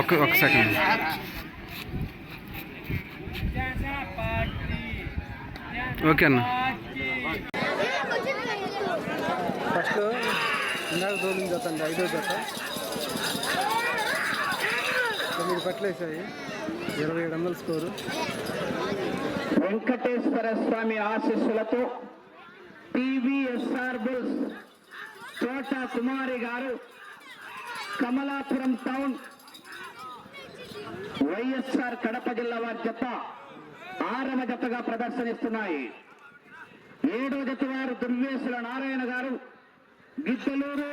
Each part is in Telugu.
ఒక ఒక సెకండ్ ఓకే అన్న. ఫస్ట్ ఇందాక తోలిన జత అండి ఐదో జత తొమ్మిది పట్లేసాయి ఇరవై ఏడు వందల స్కోరు వెంకటేశ్వర స్వామి ఆశీస్సులతో టీవీఎస్ఆర్ బుల్స్ తోట కుమారి గారు కమలాపురం టౌన్ వైఎస్ఆర్ కడప జిల్లా వారి జత ఆరవ జతగా ప్రదర్శనిస్తున్నాయి. ఏడో జత వారు దుర్వేశుల నారాయణ గారు గిద్దలూరు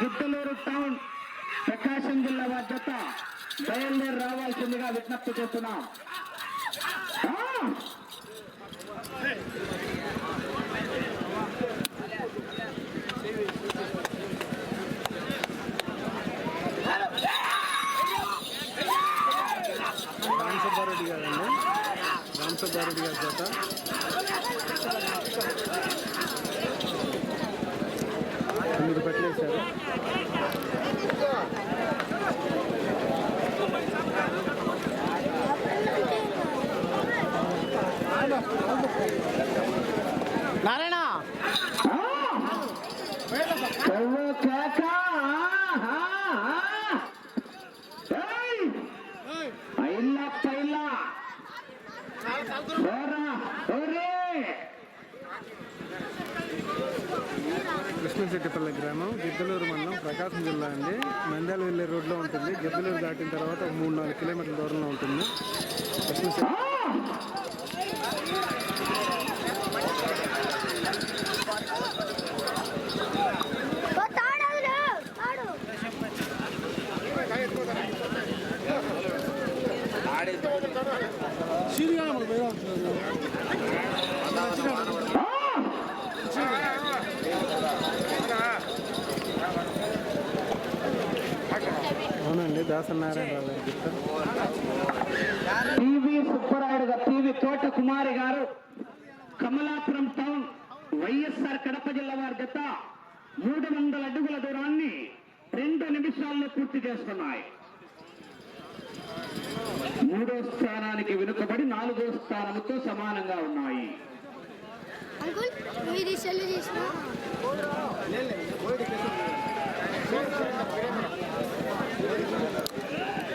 గిద్దలూరు టౌన్ ప్రకాశం జిల్లా వారి జత బయలుదేరి రావాల్సిందిగా విజ్ఞప్తి చేస్తున్నాం. ఆ! రామ్ సుబ్బారెడ్డి గారు జత. తొమ్మిది పట్లేశారు నారాయణ! ప్రకాశం జిల్లా అండి. నంద్యాల వెళ్ళే రోడ్లో ఉంటుంది. గిద్దలూరు దాటిన తర్వాత ఒక మూడు నాలుగు కిలోమీటర్ల దూరంలో ఉంటుంది. అవునండి దాసనారాయణరావు గారి గిత్త టీవీ సుబ్బరాయుడు గారు టీవీ తోట కుమారి గారు కమలాపురం టౌన్ వైఎస్ఆర్ కడప జిల్లా వారి జత మూడు వందల అడుగుల దూరాన్ని రెండు నిమిషాల్లో పూర్తి చేసుకున్నాయి మూడో స్థానానికి వెనుకబడి నాలుగో స్థానంతో సమానంగా ఉన్నాయి. అంకుల్ మీది సెల్ చేసిన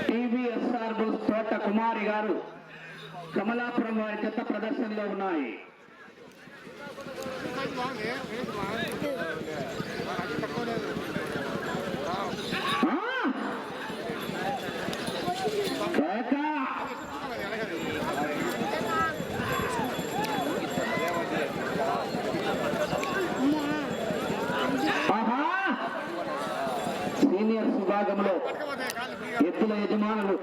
టీవీఎస్ఆర్ కుమారి గారు కమలాపురం వారి జత ప్రదర్శనలో ఉన్నాయి ఆ! కేక! ఆహా! సీనియర్ విభాగంలో ఎద్దుల యజమానులు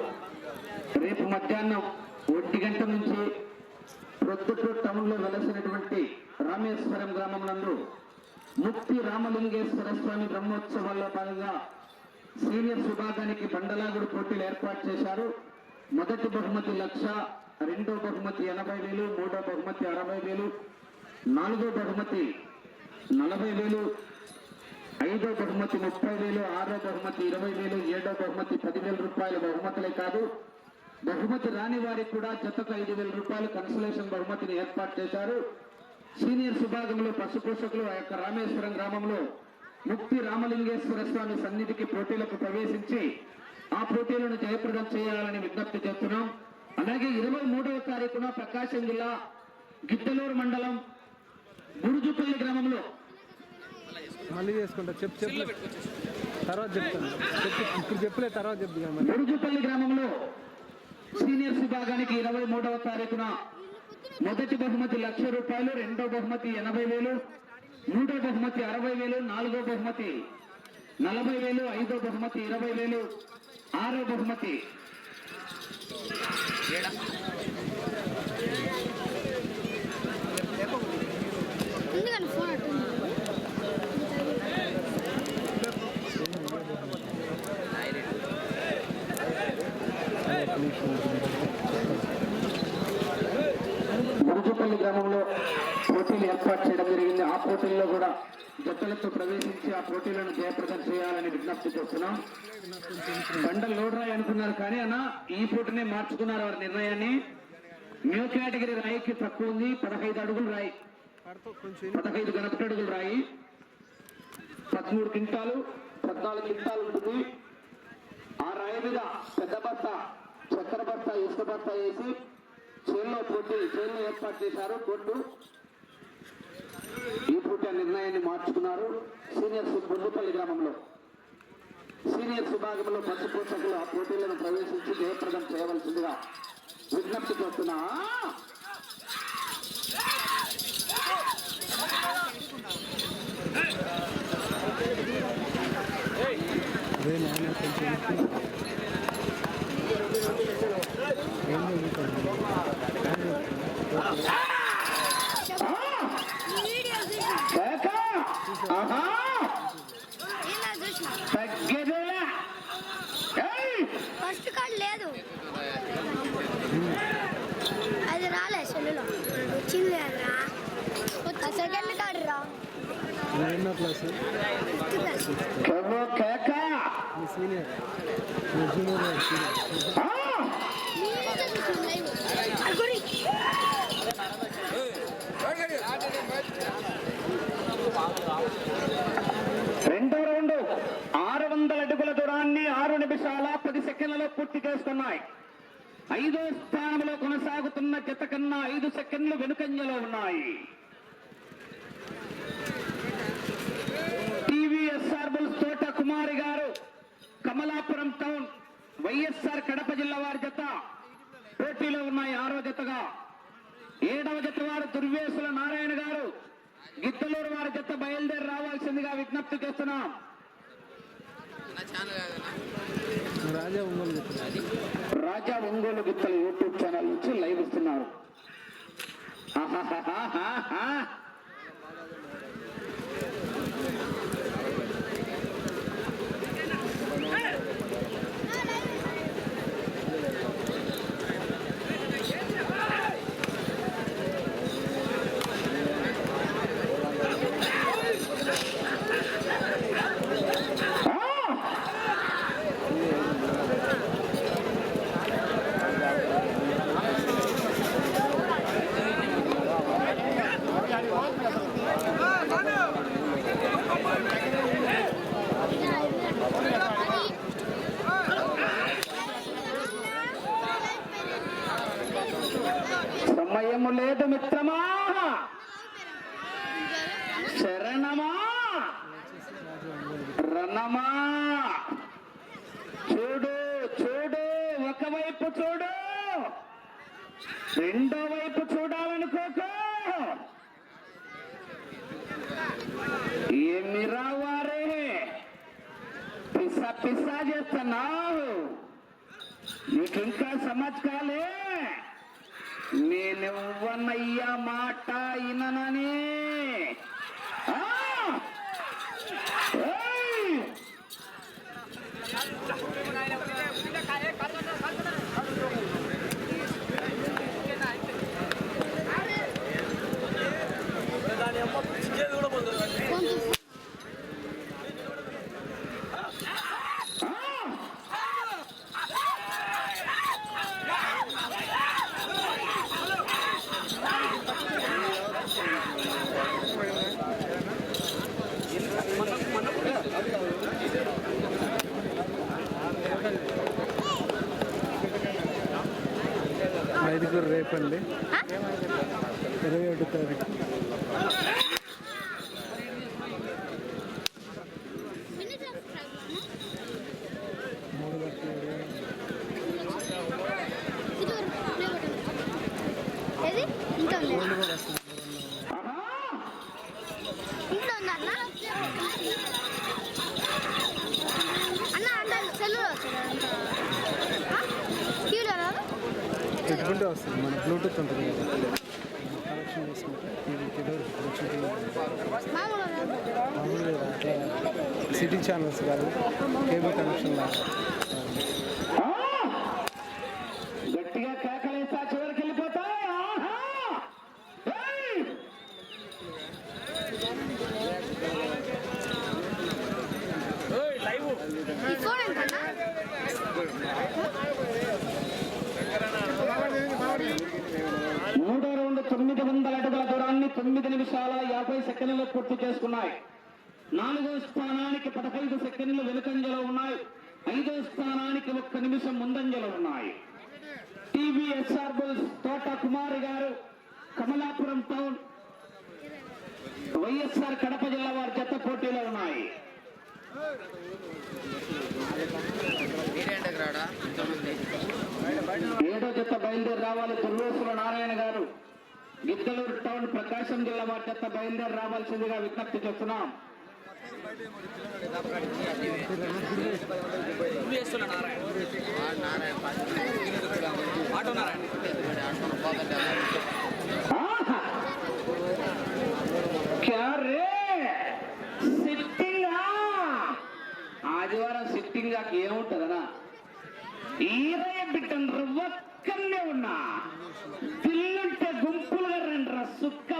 రేపు మధ్యాహ్నం ఒంటి గంట నుంచి ప్రొద్దుటూరు టౌన్లో వెలసినటువంటి రామేశ్వరం గ్రామం నందు ముక్తి రామలింగేశ్వర స్వామి బ్రహ్మోత్సవాల్లో భాగంగా సీనియర్స్ విభాగానికి బండలాగుడు పోటీలు ఏర్పాటు చేశారు. మొదటి బహుమతి లక్ష రెండో బహుమతి ఎనభై వేలు మూడో బహుమతి అరవై వేలు నాలుగో బహుమతి నలభై వేలు ఐదో బహుమతి ముప్పై వేలు ఆరో బహుమతి ఇరవై వేలు ఏడో బహుమతి పదివేల రూపాయల బహుమతులే కాదు. బహుమతి రాని వారికి కూడా జతకు ఐదు వేల రూపాయలు కన్సలేషన్ బహుమతిని ఏర్పాటు చేశారు. సీనియర్ విభాగంలో పశుపోషకులు ఆ యొక్క రామేశ్వరం గ్రామంలో ముక్తి రామలింగేశ్వర స్వామి సన్నిధికి పోటీలకు ప్రవేశించి ఆ పోటీలను జయప్రదం చేయాలని విజ్ఞప్తి చేస్తున్నాం. అలాగే ఇరవై మూడవ తారీఖున ప్రకాశం జిల్లా గిద్దలూరు మండలం గురుజుపల్లి గ్రామంలో మళ్ళీ చేసుకుంటా. చెప్పు చెప్పు. తర్వాత చెప్తాను. చెప్పు ఇప్పుడు చెప్పలే తర్వాత చెప్తా మరి. గురుజుపల్లి గ్రామంలో సీనియర్స్ విభాగానికి ఇరవై మూడవ తారీఖున మొదటి బహుమతి లక్ష రూపాయలు రెండో బహుమతి ఎనభై వేలు మూడో బహుమతి అరవై వేలు నాలుగో బహుమతి నలభై వేలు ఐదో బహుమతి ఇరవై వేలు ఆరో బహుమతి ఎందుకని ఫోన్ అట్టుంది ఒక నిమిషం. గురుజుపల్లి బొల్లుపల్లి గ్రామంలో పోటీలు ఏర్పాటు చేయడం జరిగింది ఆ పోటీల్లో కూడా జట్టులతో ప్రవేశించి ఆ పోటీలను జయప్రదం చేయాలని విజ్ఞప్తి చేస్తున్నాం. బండలు లోడ్రాయి అనుకున్నారు కానీ అన్న ఈ పోటీనే మార్చుకున్నారు వారి నిర్ణయాన్ని. న్యూ కేటగిరీ రాయికి తక్కువ ఉంది పదహైదు అడుగులు రాయి. పదహైదు గణపతి అడుగులు రాయి. పదమూడు క్వింటాలు పద్నాలుగు క్వింటాలు ఉంటుంది. ఆ రాయి మీద పెద్ద బస్త చక్కెర బత్త ఇసుక బస్త వేసి చేనులో పోటీ చేల్లో ఏర్పాటు చేశారు. కోర్టు నిర్ణయాన్ని మార్చుకున్నారు సీనియర్స్ బొల్లుపల్లి గ్రామంలో. సీనియర్స్ విభాగంలో పసు పోషకులు ఆ పోటీలను ప్రవేశించి జయప్రదం చేయవలసిందిగా విజ్ఞప్తి చేస్తున్నా. అదే తగ్గేదేలా. ఏయ్! ఫస్ట్ కార్డ్ లేదు. అది రాలే సెల్లులో. వచ్చింది రా సెకండ్ కార్డు రా. సీనియర్ మీ జూనియర్ సీనియర్ ఆ! మీరే చూసిన లైవ్ అగురి రెండో రౌండ్ ఆరు వందల అడుగుల దూరాన్ని ఆరు నిమిషాల పది సెకండ్లలో పూర్తి చేస్తున్నాయి ఐదో స్థానంలో కొనసాగుతున్న జత కన్నా ఐదు సెకండ్లు వెనుకంజలో ఉన్నాయి. టీవీఎస్ఆర్ బుల్స్ తోట కుమారి గారు కమలాపురం టౌన్ వైఎస్ఆర్ కడప జిల్లా వారి జత. పోటీలో ఉన్నాయి ఆరో జతగా. ఏడవ జత వారు దుర్వేసుల నారాయణ గారు. గిద్దలూరు వారి జత బయలుదేరి రావాల్సిందిగా విజ్ఞప్తి చేస్తున్నాం. రాజా ఒంగోలు రాజా ఒంగోలు గిత్తల యూట్యూబ్ ఛానల్ నుంచి లైవ్ ఇస్తున్నారు ఆహాహాహాహా. ఆ! భయము లేదు మిత్రమా? శరణమా? రణమా చూడు చూడు ఒకవైపు చూడు. రెండో వైపు చూడాలనుకోకు. ఏమి రావారే? పిస పిస్సా చేస్తున్నావు. నీకింకా సమాజ్ కాలే. నేనెవ్వనయ్యా మాట ఇననని ఆ! ఏయ్! ఐదుగురు రేపండి ఇరవై ఒకటి తారీఖు మూడు గంటల ఇరవై ఏది ఇంత ఉంది మూడు కూడా వస్తుంది ఆహా! ఇంట్లో ఉంది అన్న అన్న అన్న సెల్లు క్యూలో రాదు పెట్టుకుంటే వస్తుంది తొందరగా బ్లూటూత్ కనెక్షన్ చేసుకుంటే అట్లా సిటీ ఛానల్స్ కాదు కేబుల్ కనెక్షన్ వందల అడుగుల దూరాన్ని తొమ్మిది నిమిషాల యాభై సెకండ్లు పూర్తి చేసుకున్నాయి. నాలుగో స్థానానికి పదహైదు సెకండ్లు వెనుకంజలో ఉన్నాయి. ఐదో స్థానానికి ఒక్క నిమిషం ముందంజలో ఉన్నాయి. టీవీఎస్ఆర్ బుల్స్ తోట కుమారి గారు కమలాపురం టౌన్ వైఎస్ఆర్ కడప జిల్లా వారి జత పోటీలో ఉన్నాయి. ఏడో జత బయలుదేరి రావాలి దుర్వేశ్వర నారాయణ గారు. గిద్దలూరు టౌన్ ప్రకాశం జిల్లా వారి బయలుదేరి రావాల్సిందిగా విజ్ఞప్తి చేస్తున్నాం. ఆదివారం సిట్టింగ్ ఏముంటదనా ఈరయ్య బిడ్డను ఒక్కనే ఉన్నా పిల్లుంటే గుంపులుగా రండి సుక్క ముక్క ఆహా! ఏయ్! నారాయణ గారు ఆటో నారాయణ గారు ఏ ఊరన్నా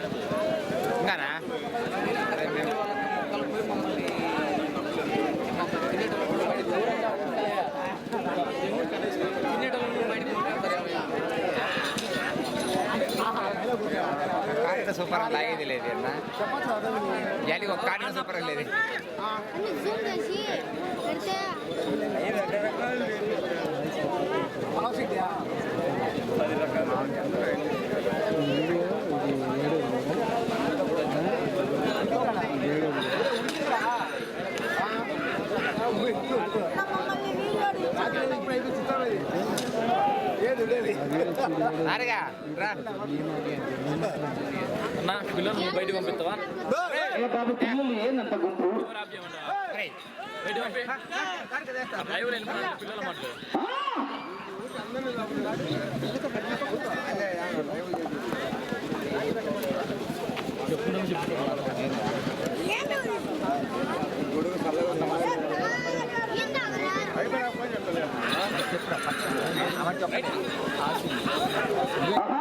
సూపర్ లాగేది లేదు అన్న జాలికి ఒక కారిన సూపర్ లేదు అన్ని జూమ్ అన్నా పిల్లలు బయటకు పంపిస్తావా? ఏ బాబు పిల్లలు ఏందంత గుంపు రేయ్. బయటకు పంపి డ్రైవర్ వెళ్ళిపోయినా పిల్లలు మాట్లాడు ఆ!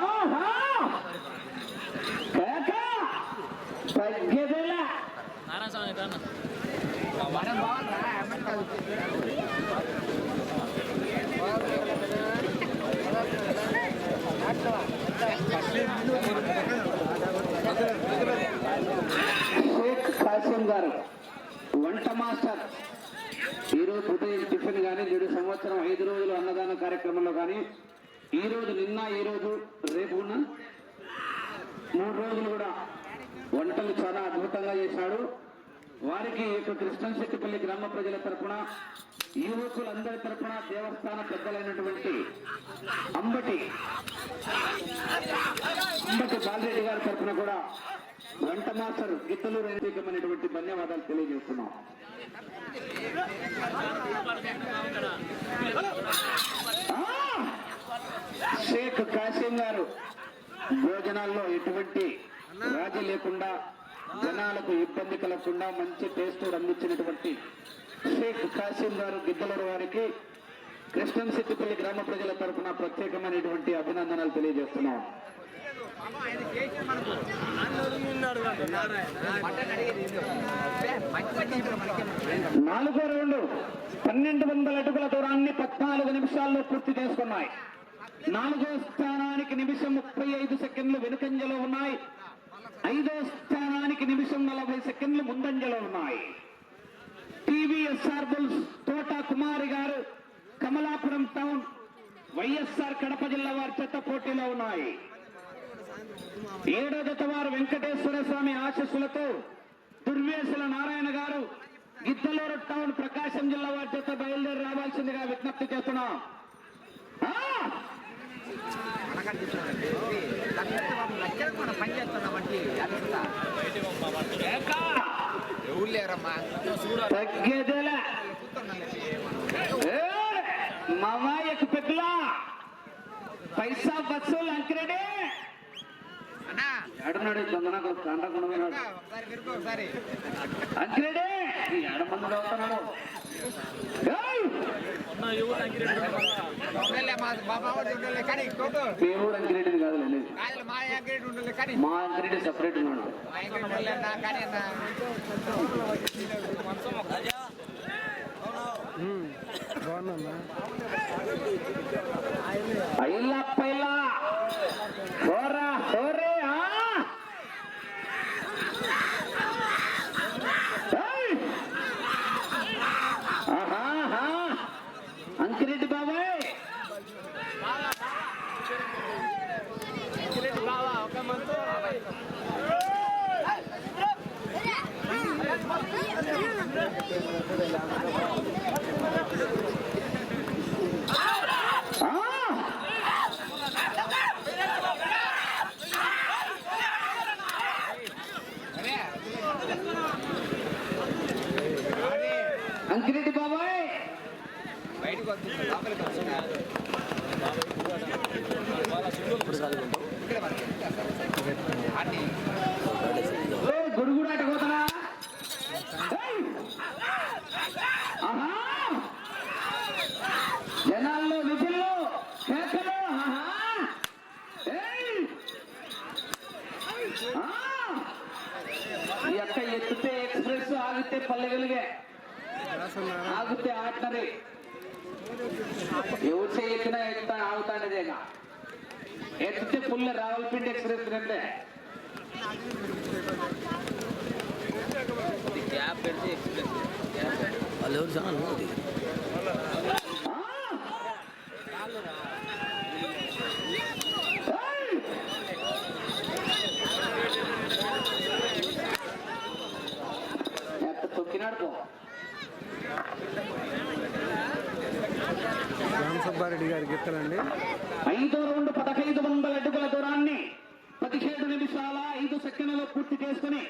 ఆహా! కేక! తగ్గేదేలా. నారాయణ స్వామి ఎక్కడ అన్న షేక్ కాసిం గారు వంట మాస్టర్ ఈరోజు ఉదయం టిఫిన్ కానీ నేడు సంవత్సరం ఐదు రోజులు అన్నదాన కార్యక్రమంలో కానీ ఈ రోజు నిన్న ఈ రోజు రేపు ఉన్న మూడు రోజులు కూడా వంటలు చాలా అద్భుతంగా చేశాడు. వారికి ఈ యొక్క కృష్ణశెట్టిపల్లి గ్రామ ప్రజల తరఫున యువకులందరి తరఫున దేవస్థాన పెద్దలైనటువంటి అంబటి అంబటి బాలరెడ్డి గారి తరఫున కూడా వంట మాస్టర్ గిత్తలూరు ప్రత్యేకమైనటువంటి ధన్యవాదాలు తెలియజేస్తున్నాం. షేక్ కాసిం గారు భోజనాల్లో ఎటువంటి రాజీ లేకుండా జనాలకు ఇబ్బంది కలగకుండా మంచి టేస్ట్ అందించినటువంటి షేక్ కాసిం గారు గిద్దలూరు వారికి కృష్ణం కృష్ణంశెట్టిపల్లి గ్రామ ప్రజల తరఫున ప్రత్యేకమైనటువంటి అభినందనలు తెలియజేస్తున్నాం. నాలుగో రౌండ్ పన్నెండు వందల అడుగుల దూరాన్ని పద్నాలుగు నిమిషాల్లో పూర్తి చేసుకున్నాయి. నాలుగో స్థానానికి నిమిషం ముప్పై ఐదు సెకండ్లు వెనుకంజలో ఉన్నాయి. ఐదో స్థానానికి నిమిషం నలభై సెకండ్లు ముందంజలో ఉన్నాయి. టీవీఎస్ఆర్ బుల్స్ తోట కుమారి గారు కమలాపురం టౌన్ వైఎస్ఆర్ కడప జిల్లా వారి చెత్త పోటీలో ఉన్నాయి. ఏడో వారు వెంకటేశ్వర స్వామి ఆశస్సులతో దుర్వేసుల నారాయణ గారు గిద్దలూరు టౌన్ ప్రకాశం జిల్లా వారి చేత బయలుదేరి రావాల్సిందిగా విజ్ఞప్తి చేస్తున్నాం. తగ్గేదేలా. పెద్దలా. పైసా బస్సులు అంకిరెడ్డి ఎడనాడు చందన తండకుండా అంకిరెడ్డి! ఎడమంది చదువుతున్నాడు దేవుడు అంకిరెడ్డిని కాదు మా అంకిరెడ్డి సపరేట్ ఉన్నాడు. అయ్యప్ప! ఇక్కడే గ్యాప్ పెడితే రామసుబ్బారెడ్డి ఐదు రెండు పదహైదు వందల అడుగుల దూరాన్ని నిమిషాల ఐదు సెకండ్లు పూర్తి చేసుకుని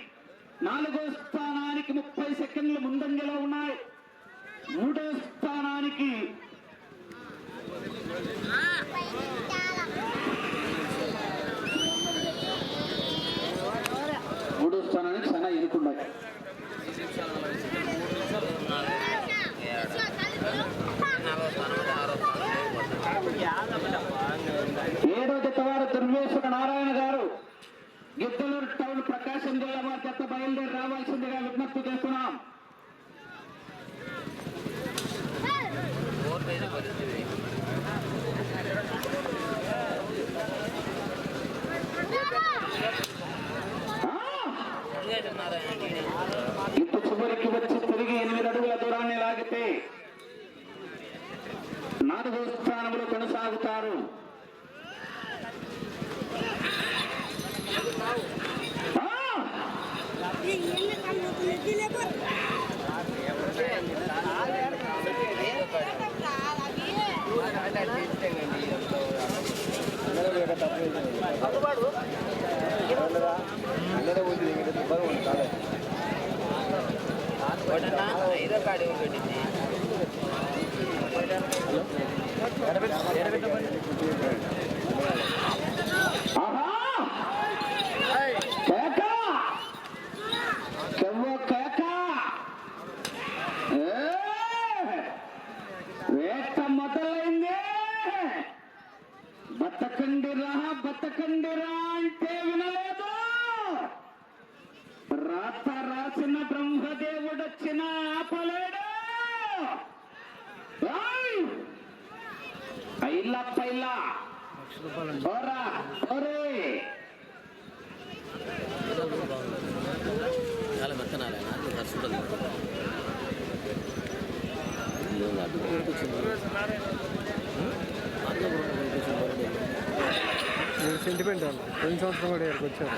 నాలుగో స్థానానికి ముప్పై సెకండ్లు ముందంజలో ఉన్నాయి. మూడో స్థానానికి మూడో స్థానానికి సనా ఎదుకున్నాయి ఏడో జతవారు దుర్వేశ్వర నారాయణ గారు. యుద్ధలూరు టౌన్ ప్రకాశం జిల్లా వారి చెత్త బయలుదేరి రావాల్సిందిగా విజ్ఞప్తి చేస్తున్నాం. సంవత్సరం కూడా ఇక్కడికి వచ్చారు.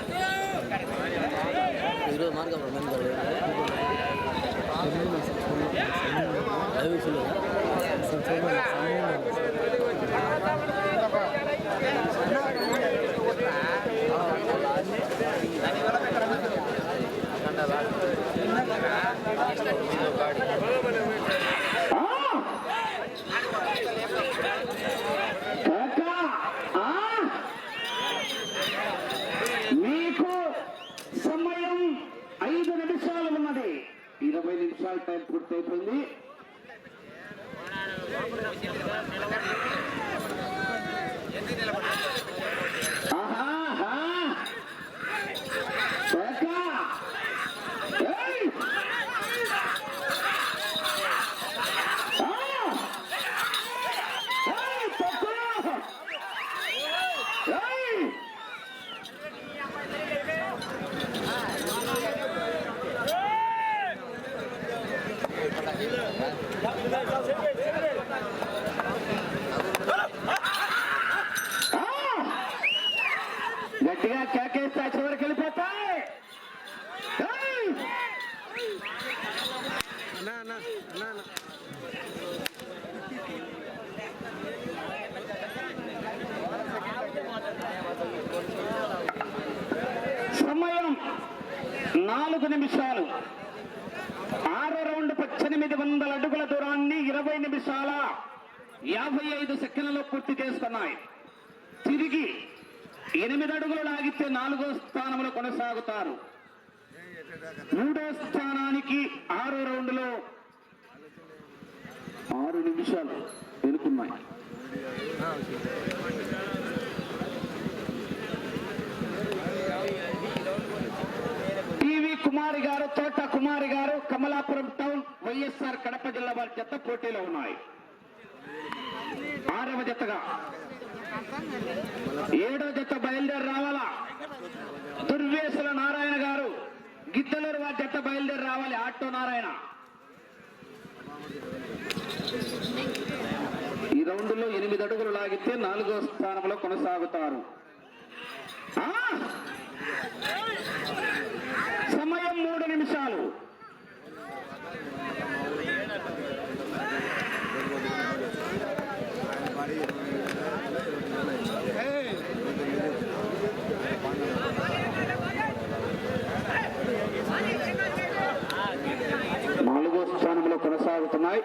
సంవత్సరం పద్దెనిమిది వందల అడుగుల దూరాన్ని ఇరవై నిమిషాల యాభై ఐదు సెకండ్లలో పూర్తి చేసుకున్నాయి. తిరిగి ఎనిమిది అడుగులు లాగితే నాలుగో స్థానంలో కొనసాగుతారు. మూడో స్థానానికి ఆరో రౌండ్లో ఆరు నిమిషాలు ఎదుర్కొన్నాయి కుమారి గారు తోట కుమారి గారు కమలాపురం టౌన్ వైఎస్ఆర్ కడప జిల్లా వారి జత పోటీలో ఉన్నాయి. ఆరవ జతగా. ఏడో జత బయలుదేరి రావాలా? దుర్వేసుల నారాయణ గారు గిద్దలూరు వారి జత బయలుదేరి రావాలి ఆటో నారాయణ. ఈ రౌండ్లో ఎనిమిది అడుగులు లాగితే నాలుగో స్థానంలో కొనసాగుతారు. ఆ! సమయం మూడు నిమిషాలు నాలుగో స్థానంలో కొనసాగుతున్నాయి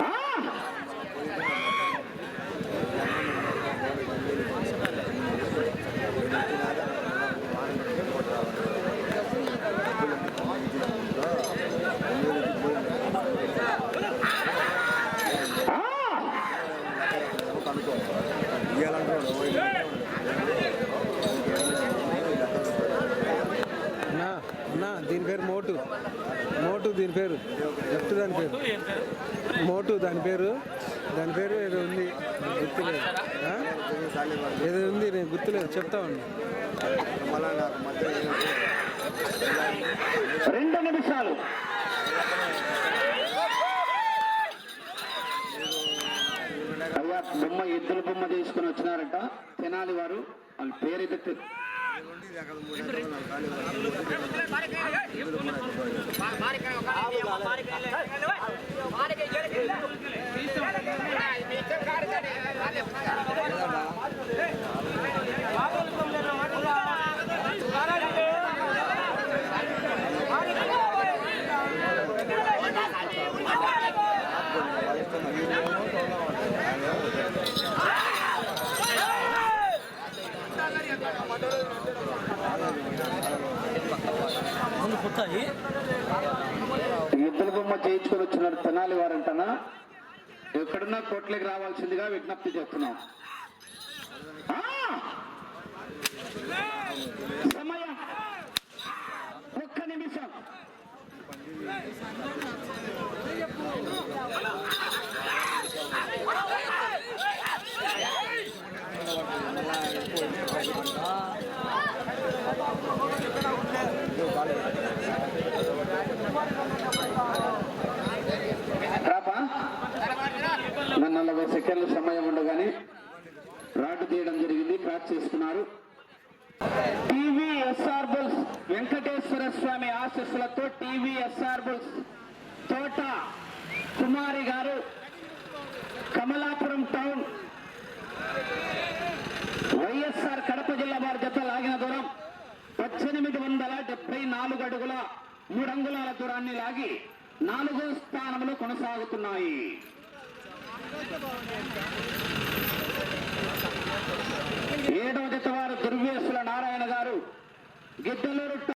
ఆ! ఆ! అన్నా అన్నా దీని పేరు మోటు. మోటు దీని పేరు. లెఫ్ట్ దాని పేరు. మోటు దాని పేరు. దాని పేరు ఏదో ఉంది. గుర్తులేదు? ఏదో ఉంది నేను గుర్తులేదు. చెప్తా ఉన్నా. రెండు నిమిషాలు. బొమ్మ ఎద్దుల బొమ్మ తీసుకుని వచ్చినారట తెనాలి వారు వాళ్ళ పేరైతే ఎదుటి